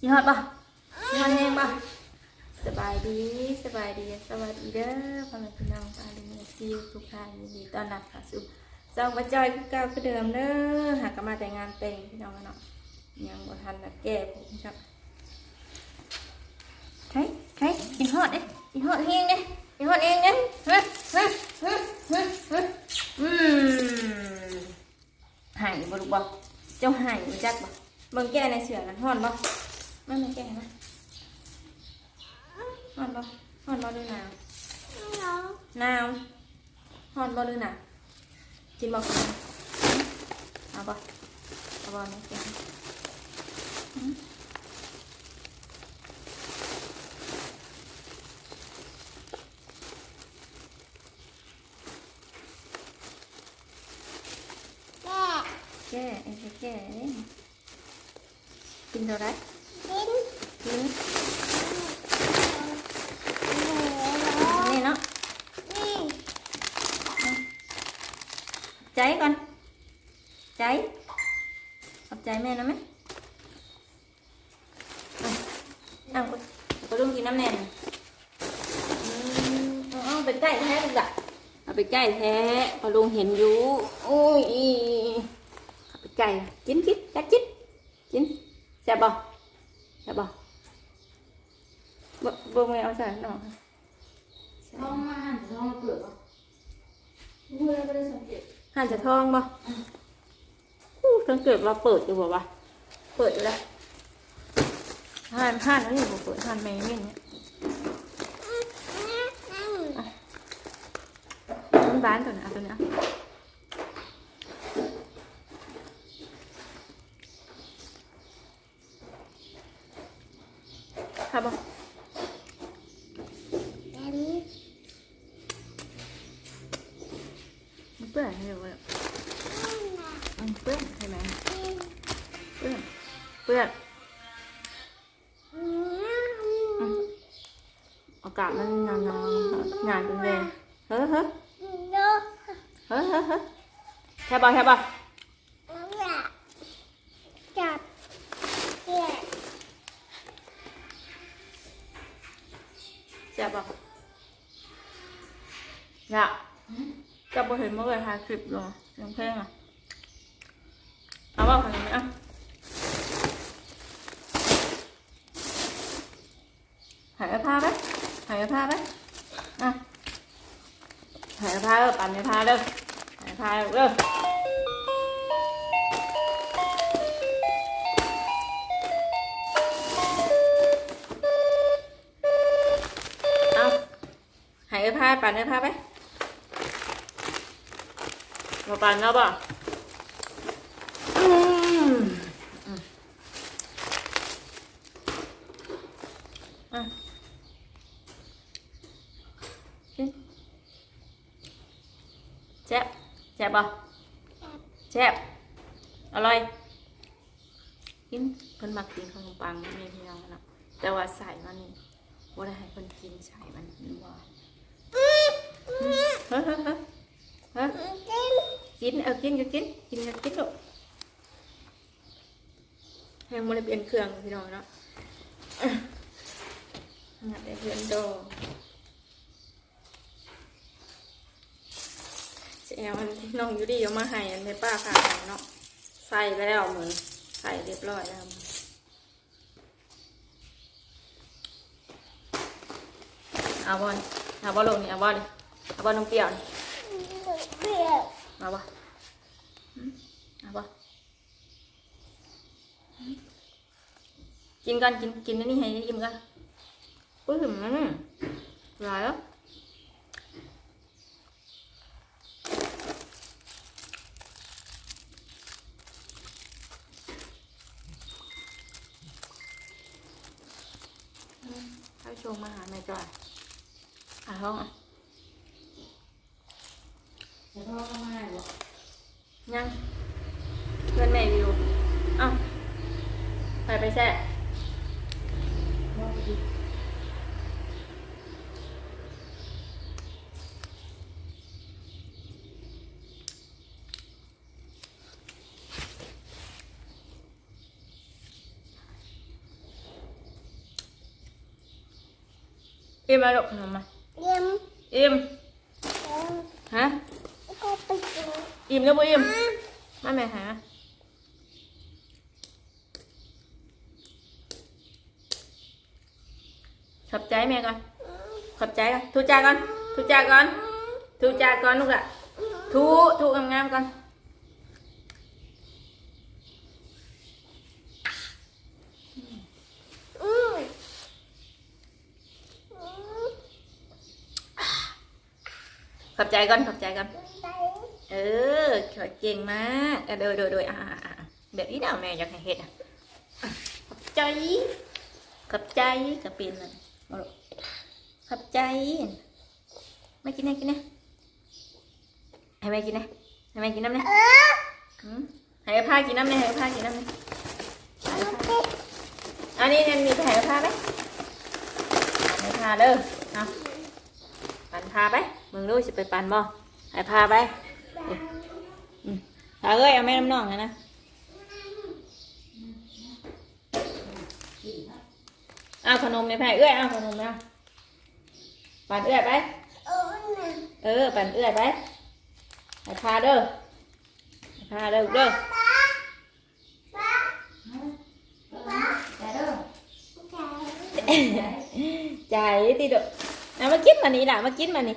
กินฮอดปะกินฮอดแห้งปะสบายดีสบายดีสวัสดีเด้อพ่อแม่พี่น้องอาลีเมซิวทุกท่านยินดีต้อนรับเข้าสู่จองประจอยคือเก่าคือเดิมเด้อหากมาแต่งงานแต่งพี่น้องกันเนาะยังบ่ทันนะแก้ผมครับใครใครกินฮอดเด้กินฮอดแห้งเด้กินฮอดเองเด้เฮ้ยเฮ้ยเฮ้ยเฮ้ยเฮ้ยอืมหายบ่ลูกบ่เจ้าหายบ่จักบ่เบิ่งแก้ในเสือนั่นฮอดบ่ มันมาแก้นะฮอนบ่ฮอนบ่หรือหนาวหนาวฮอนบ่หรือหนาวกินบ่กินเอาบ่เอาบ่เนี่ยกินอืมแก่ไอ้แก่แก่เด้กินเท่าไร นี่เนาะใจก่อนใจขอบใจแม่นะไหมเอาเอาไปไปลุงกินน้ำแน่นเอาไปใกล้แท้ลูกอะเอาไปใกล้แท้พอลุงเห็นอยู่โอ้ยเอาไปใกล้กินกินจักกินกินแซ่บบ่แซ่บบ่ บ่บ่ไม่เอาใส่หน่อยท้องมาหันท้องมาเปิดปะเมื่อไม่ได้สังเกตห่านจะทองบ่อู้สังเกตว่าเปิดอยู่บ่วะเปิดอยู่แล้วห่านห่านแล้วนี่บ่เปิดห่านแมงเม่นเนี่ยมันบ้านตัวนี้เอาตัวนี้ แค่บ่แค่บ่จับเปียกแซ่บบ่อยากจะบ่เห็นเมื่อไหร่ถ่ายคลิปลงเสียงเพลงอะเอาบ่เห็นไหมอะหายผ้าไหมหายผ้าไหมอะหายผ้าเด้อปั่นในผ้าเด้อหายผ้าเด้อ หายผ้าปั่นในผ้าไปมาปั่นแล้วบ่ะแซ่บแซ่บบ่ะแซ่บอร่อยกินเพิ่นมักกินขนมปังนี่พี่น้องนะแต่ว่าใส่มันนี่บ่าได้ให้เพิ่นกินใส่มันบ่เฮ้ยเฮ้ยเฮ้ยเฮ้ย กิ นเอากินก็กินกินก็กินลูกยังไม่ได้เปลี่ยนเครื่องพี่น้องเนาะงัดได้เพื่อนโดเจ้าอันที่น้องอยู่ดีเอามาให้อันในป้าค่ะเนาะใส่แล้วเหมือนใส่เรียบร้อยแล้วเอาบอลเอาบอลลงนี่เอาบอลดิเอาบอลน้องเปรี้ยวนี่เปียกมาปะอืมเอาปะอืม กินกันกินกินอันนี่ให้อิ่มกันอุ้ยถึงมันหลายแล้วอืมให้ชมมาหาแม่จอยหาห้องอะแต่ท้องก็ไม่หรอกยังเพื่อนแม่อยู่เอ้าไปไปแซ่ Im ai đụng nào mà? Im Im Hả? Im đâu bố im Mẹ mẹ hả? ม่หาขอบใจแม่ก่อน ขอบใจก่อนทูจาก่อนทูจาก่อนทูจาก่อนลูกอะทูทูงามๆก่อนอืมอืมขอบใจก่อน ขอบใจก่อนไปเออขอเก่งมากเออโดยโดยโดยอ่าอ่าอ่าแบบนี้เดาแม่อยากให้เห็ดอะ ขอบใจ ขอบใจกับเป็นมันมาลูก ขอบใจไม่กินนะกินนะให้แม่กินนะให้แม่กินน้ำนะเออหืมให้ผ้ากินน้ำนะให้ผ้ากินน้ำนะเอาไปอันนี้เนี่ยมีให้ผ้าไหมให้ผ้าเด้อเอาปั่นผ้าไปมึงรู้สิไปปั่นบ่ให้ผ้าไปเอาเอ้ยเอาแม่น้ำน่องนะนะเอาขนมไม่แพ้เอ้ยเอาขนมนะ ปั่นเอื้อยไปโอ้น่ะเออ ปั่นเอื้อยไปให้พาเด้อให้พาเด้อเด้อแต่เด้อใจติดเอามากินมานี่ล่ะมากินมานี่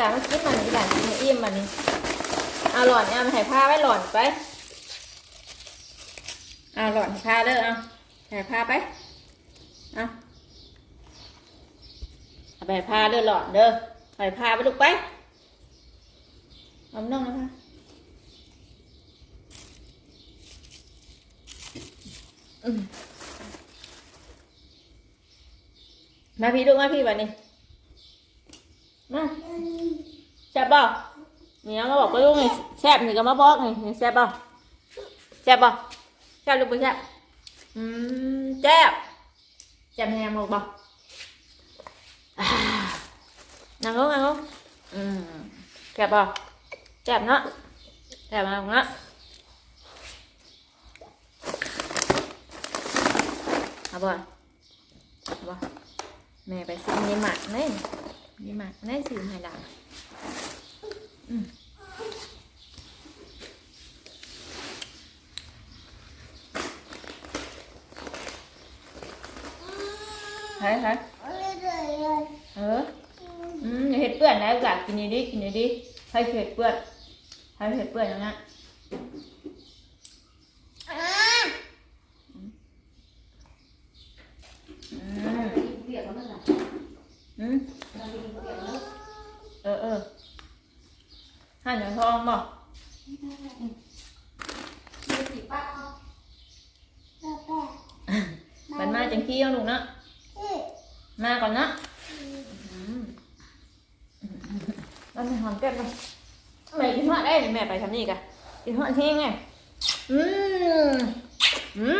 ล่ะมากินมานี่ล่ะกินให้อิ่มมานี่เอาหลอดเอามาให้ผ้าไว้หลอดไปเอาหลอดให้ผ้าเด้อเอาให้ผ้าไปเอาเอา ไปพาเด้อหลอดเด้อไปพาไปลูกไปเอาน้องนะพะมาพี่ลูกมาพี่วันนี้มาแซ่บบ่เนี่น้องก็บอกว่าลูกนี่แซ่บนี่ก็มาบอกนี่นี่แซ่บบ่แซ่บบ่แซ่บลูกบ่แซ่บอืมแซ่บแซ่บแฮมลูกบ่ บ่แกบเนาะแกบมาเนาะเอาบ่เอาบ่แม่ไปซื้อนี่ เออ อืมอย่าเห็ดเปื้อนนะอยากกินดีดิกินดีดิให้เห็ดเปื้อนให้เห็ดเปื้อนอย่างนั้นอืมเปียกแล้วนั่นน่ะอืมเราไปกินเปียกแล้วเออเออหันอย่างทองบ่มีสีป้าเอามันมาจังขี้เอาลูกเนะ มาก่อนนะอืมมันไม่หอมแก้มเลยแม่กินหอดได้แม่ไปทำนี่กะกินหอดทิ้งไงอืมอื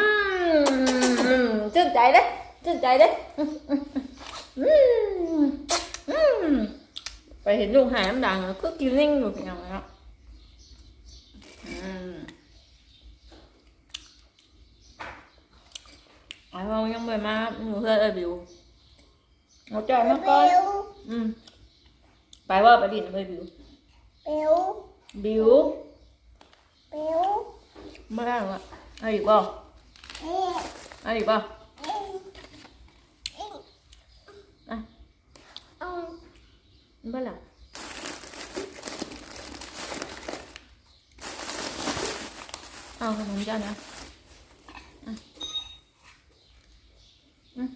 มชื่นใจเด้ชื่นใจเด้อืมอืมไปเห็นลูกหายน้ำดังก็กินนิ่งอยู่เป็นยังไงเนาะอืมไอ้เรายังไม่มาหนูเพื่อนเอ้ยบิว เอาจอยมาก่อนอืมไปว่าไปดินไปบิวบิวไม่ได้หรอกเอาอีกบ่เอาอีกบ่อะมันบ่ล่ะเอาขนมเจ้านะอะอืม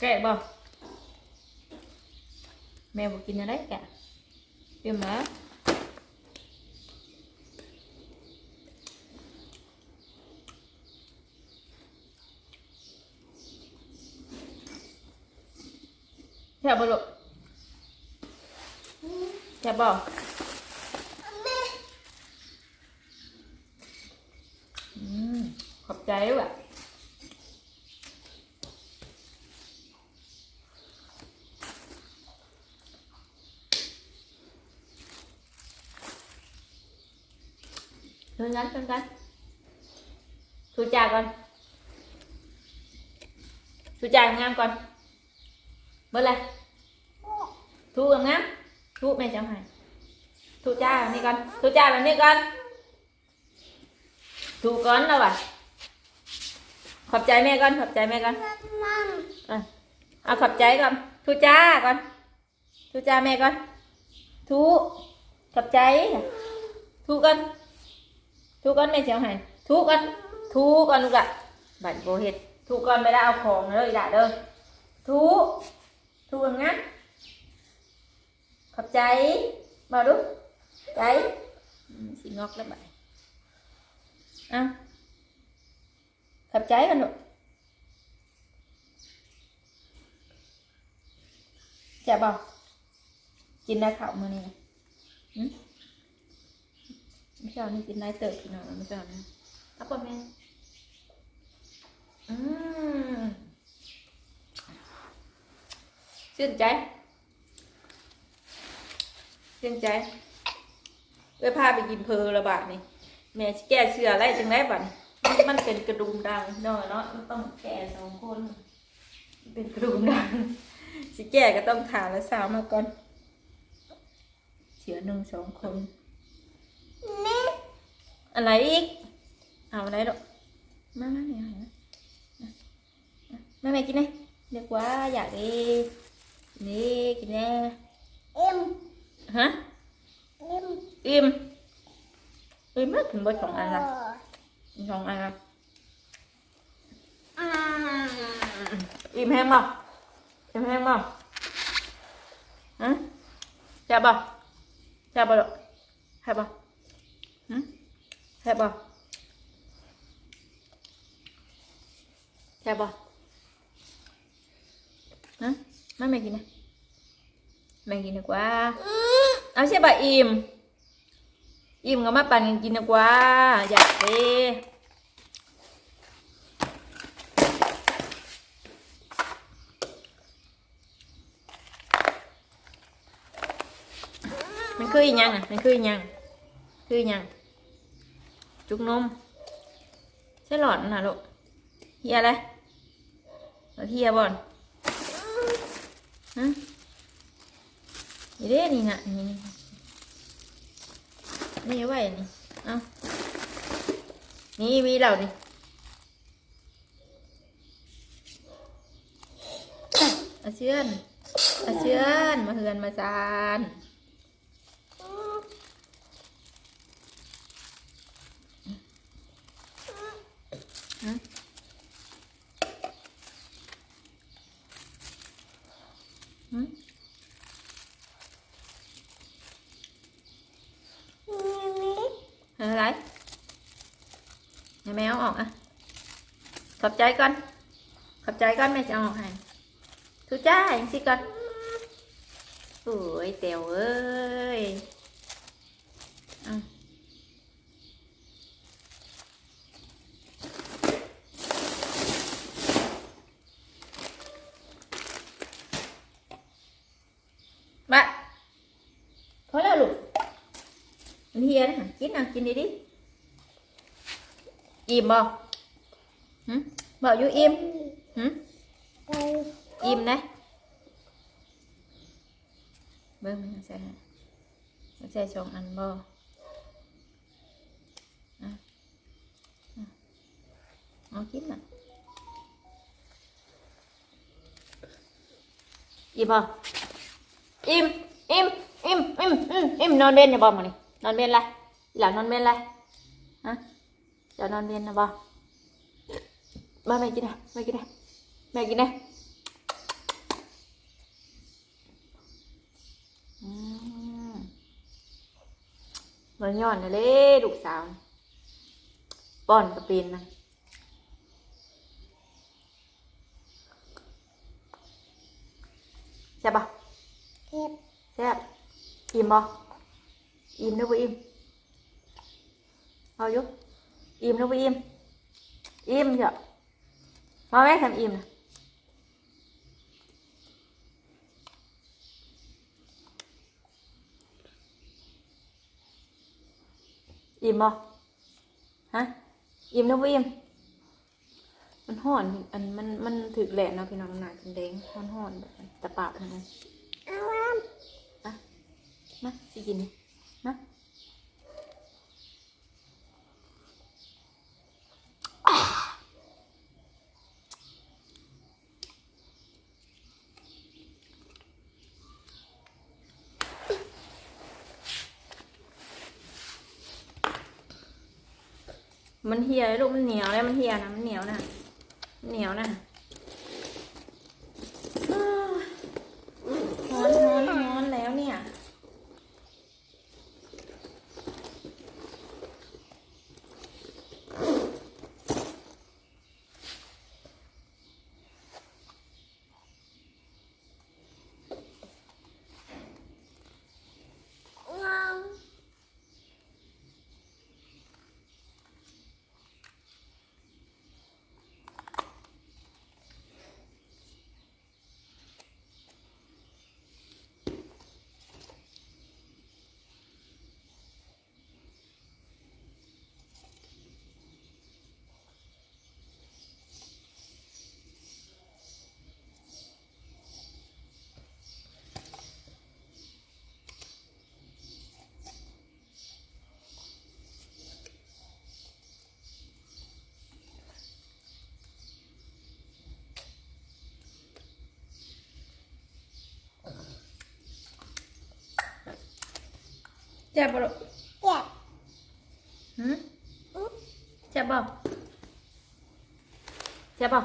แกะ บ่แม่บอกกินอะไรกะเตรียมแล้วแซ่บบ่ลูกแซ่บบ่อขอบใจว่ะ กันเดินกันทูจ่าก่อนทูจ่างามก่อนเมื่อไรทูกับงามทูแม่จะเอาให้ทูจ่าแบบนี้ก่อนทูจ่าแบบนี้ก่อนทูก่อนแล้วว่ะขอบใจแม่ก่อนขอบใจแม่ก่อนอะเอาขอบใจก่อนทูจ้าก่อนทูจ้าแม่ก่อนทูขอบใจทูก่อน ทูก่อนแม่เสียวให้ทูก่อนทูก่อนลูกอะบัดโบเฮ็ดทูก่อนไม่ได้เอาของเลยละเด้อทูทูกันงั้นขอบใจมาดูใจสิงอกแล้วบัดเอะขอบใจกันลูกแจะบอกกินได้ข้าวมื้อนี้นะหึไม่ใช่ เอานี่กินได้เติบพี่น้องไม่ใช่เอานี่อาป่ะแม่อืมชื่นใจชื่นใจไปพาไปกินเพลระบาดนี่แม่สิแก้เชื่ออะไรจังไรบัดมันมันเป็นกระดุมดังเนาะเนาะมันต้องแก่สองคน เป็นกระดุมดังสิแก่ก็ต้องถามแล้วสาวมาก่อนเสือหนึ่งสองคนแม่ อะไรอีก เอาอะไรดอกมามาเนี่ยนะมาแม่กินเลยเรียกว่าอยากดีนี่กินแน่เอ็มฮะเอ็มอิ่มอิ่มมากถึงเบอร์สองอันละสองอันละอ่าอิ่มแห้งบ่อิ่มแห้งบ่ฮะแซ่บบ่แซ่บบ่ดอกแซ่บบ่ฮะ แซ่บบ่แซ่บบ่ฮะม่แม่กินนะแม่กินดีกว่าเอาใช่บ่อิ่มอิ่มก็มาปั่นกันกินดีกว่า อยากเด้มันคืออีหยังอะมันคืออีหยังคืออีหยัง จุกนมใช่หลอดนะลูกเฮียอะไรเฮียบอนฮะนี่เด้นี่นะนี่นี่เอาไว้นี่เอานี่มีเหล่านี่เอาเชื่อนเอาเชื่อนมาเฮือนมาซาน ฮะหืมอะไรอย่าแมวออกอะ ขอบ ใจก่อนขอบใจก่อนแม่จะเอาอกให้ทุจ้าอย่างสิก่อนโอ้ยเตียวเอ้ยมาพอแล้วลูกมันเฮียนะกินนะกินดีดิอิ่มบ่ หืมบอกอยู่อิ่มหืมไปอิ่มนะเบิ้งมันใส่ให้มันใส่สองอันบ่อะอะเอากินน่ะอิ่ มบ่อิ่มอิ่มอิ่มอิ่มอิ่มอิ่มนอนเล่นอย่าบ่มื้อนี้นอนเล่นไรหลังนอนเล่นไรฮะจะนอนเล่นนะบ่มาแม่กินนะแม่กินนะแม่กินนะอืมมันย้อนนะเลยลูกสาวป้อนกระปีนนะแซ่บปะเก็บแซ่บอิ่มบ่อิ่มนะบ่อิ่มเอาอยู่อิ่มนะบ่อิ่มอิ่มเถอะ มาแม่ทำอิ่มนะอิ่มบ่ฮะ อิ่มนะบ่อิ่ม มันห่อน อันมันมันถึกแหละเนาะพี่น้องหนากินแดงห่อนห่อนแบบนั้นตะปาบนะเอาล้มามาสิกินนี่มา มันเหี่ยวลูกมันเหนียวแล้วมันเหี่ยวนะมันเหนียวนะเหนียวนะอ้าวร้อนร้อนร้อนแล้วเนี่ยำงง เจ็บปะลูกเจ็บหืมเจ็บป่ะเจ็บป่ะ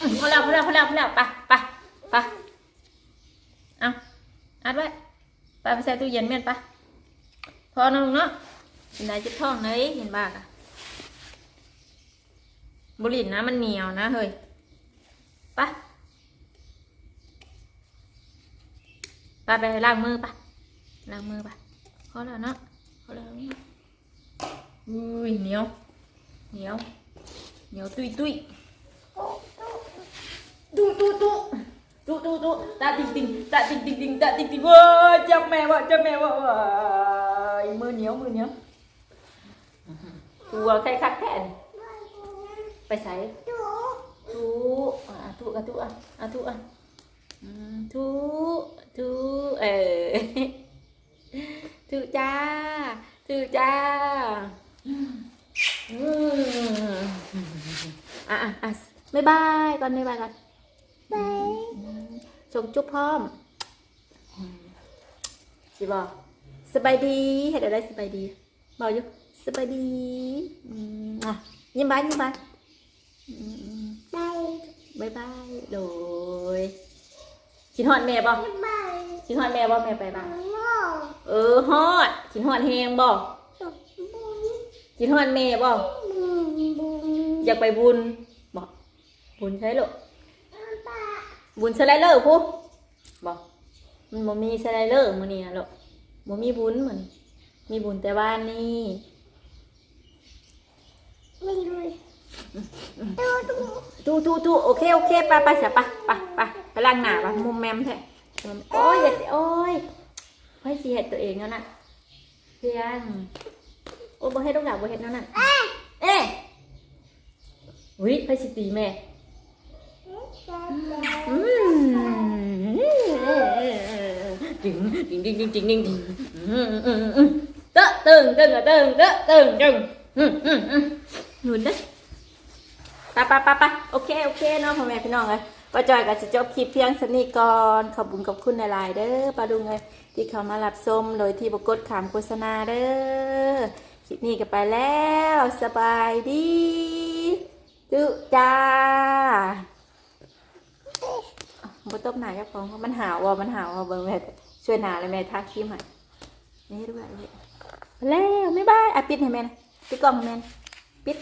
อืมพอแล้วพอแล้วพอแล้วพอแล้วไปไปไปเอาอัดไว้ไปไปใส่ตู้เย็นเมียนไปพอนะลุงเนาะกินได้จิบท้องเลยเห็นบ้ากะบุหรี่นะมันเหนียวนะเฮ้ยไปไปไปล้างมือไปล้างมือไป พอแล้วเนาะพอแล้วเนาะอุ้ยเหนียวเหนียวเหนียวตุยตุยตุตุตุตุตุตุตาติงติงตาติงติง ติงตาติงติงเว้ยจับแม่วะจับแม่วะเว้ยมือเหนียวมือเหนียวตัวใครคักแค่นไปใส่ดูทุอะทุอะทุอะอะทุอะอืมทุทุเออทุจ้าทุจ้าอืมอะอะอะบ๊ายบายก่อนบ๊ายบายก่อนไปส่งจุ๊บพร้อมอืมสิบอกสบายดีเห็นอะไรสบายดีบอกอยู่สบายดีอืมอะยิ้มบายยิ้มบายอืมไปบ๊ายบายโดย กินฮอดแม่บ่ไปกินฮอดแม่บ่แม่ไปบ้างเออฮอดกินฮอดแฮงบ่ตกบุญกินฮอดแม่บ่บุญบุญอยากไปบุญบ่บุญใช่หรอบุญสไลเดอร์พูบอกมันบ่มีสไลเดอร์มื้อนี้นะลูกบ่มีบุญมื้อนี้มีบุญแต่บ้านนี้ไม่รู้ ตู้ตู้ตู้โอเค โอเคไปไปเสียไปไปไปไปล้างหน้าไปมุมแมมแท้โอ้ยอย่าโอ้ยไว้สิเฮ็ดตัวเองแล้วน่ะเพียงโอ้บ่เฮ็ดดอกดาบ่เฮ็ดนั่นน่ะเอ๊ะอุ้ยไปสิตีแม่อืมจิงจิงจิงจิงจิงจิงจิงเตะตึงตึงอะตึงเตะตึงตึงหนุนเด้ ไปไปไปไปโอเคโอเคเนาะพ่อแม่พี่น้องเลยป้าจอยก็จะจบคลิปเพียงสนิก่อนขอบคุญขอบคุณในไลน์เด้อป้าดุงเลยที่เขามารับชมโดยที่บกดขามโฆษณาเด้อคลิปนี้ก็ไปแล้วสบายดีจุจ้าบตบหนาเจ้าของเพราะมันหาวว่ะมันหาวว่ะเบิ่งแม่ช่วยหนาเลยแม่ทักคิมให้นี่ด้วยแล้วไม่บายอะปิดให้แม่ปิดกล่องให้แม่ปิด